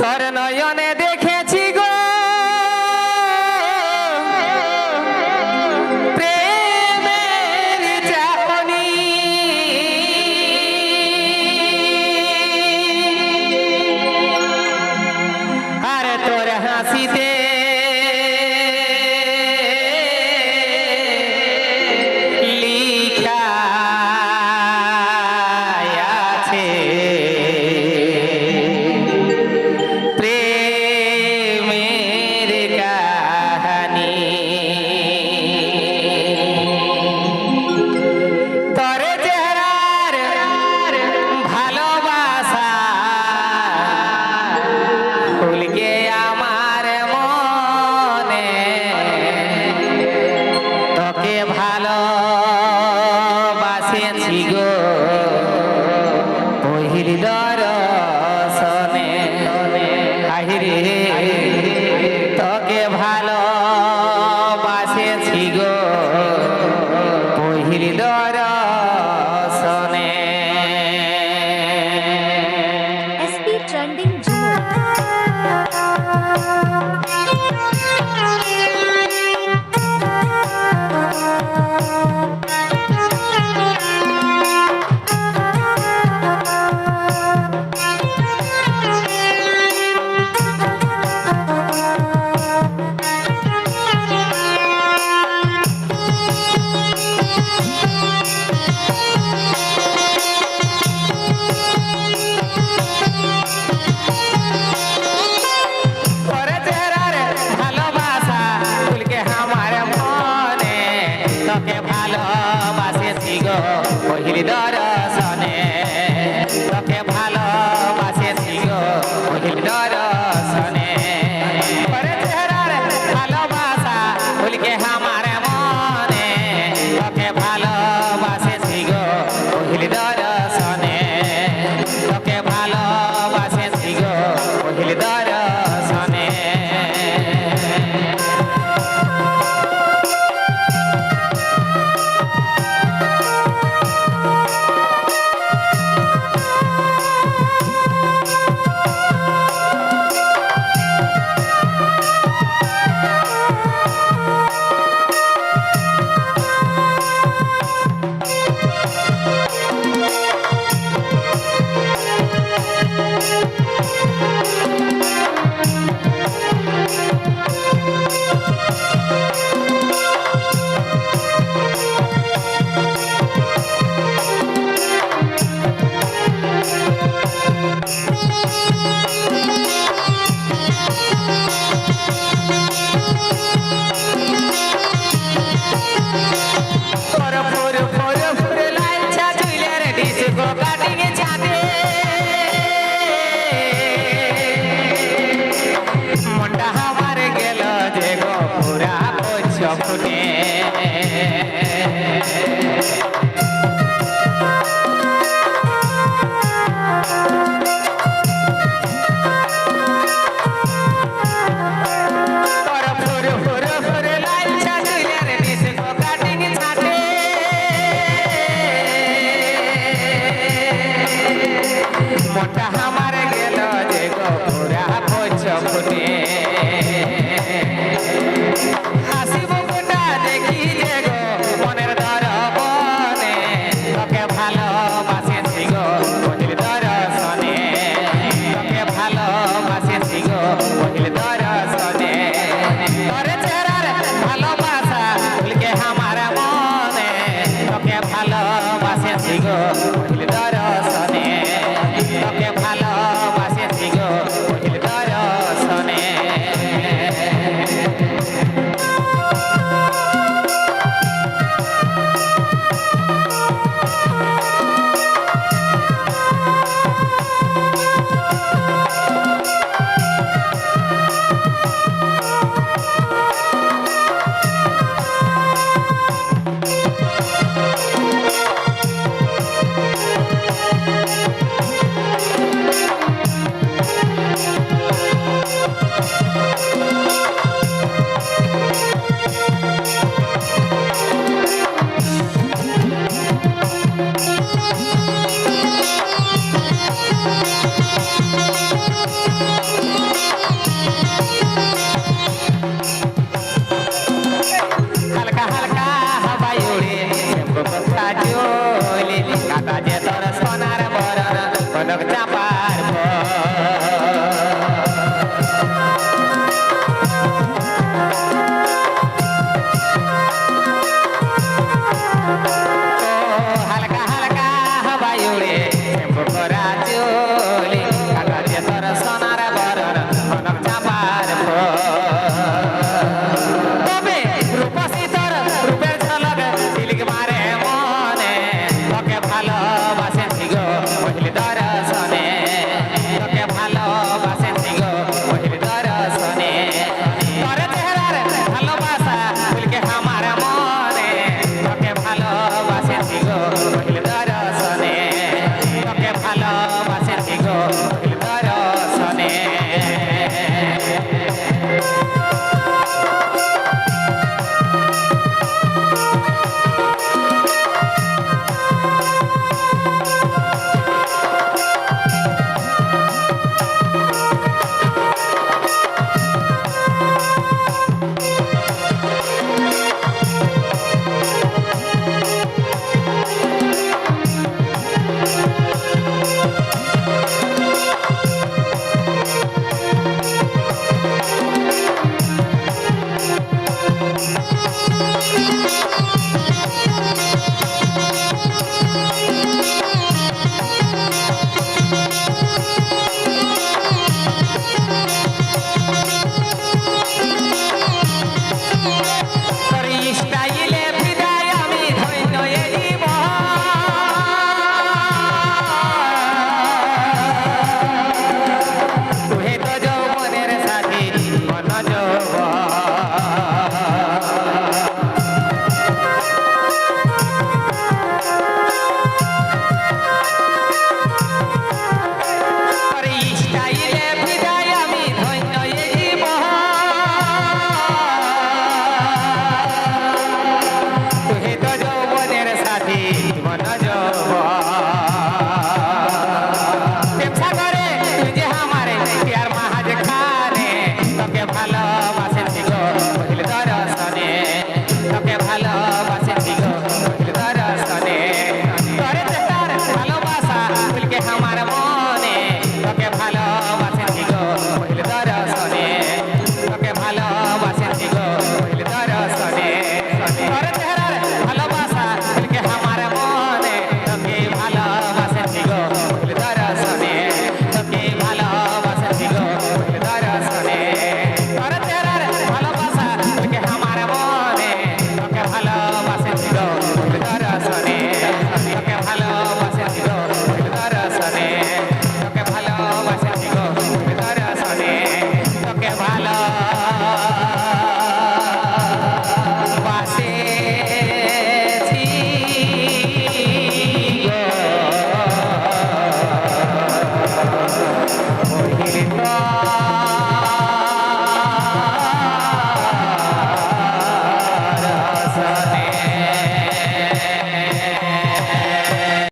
তোর নয়নে দেখেছি গো। আর তোর হাসি নবীর দরশনে তোকে ভালোবাসে সিও নবীর দরশনে পরে চেহারার ভালোবাসা ভুলকে আমার মনে, তোকে ভালোবাসে সিও নবীর দরশনে স্বপ্নে মোটা চুল কাটা যে তোর সোনার বরণ কনক চাপার হালকা হালকা হবাই উড়ে করা রাখে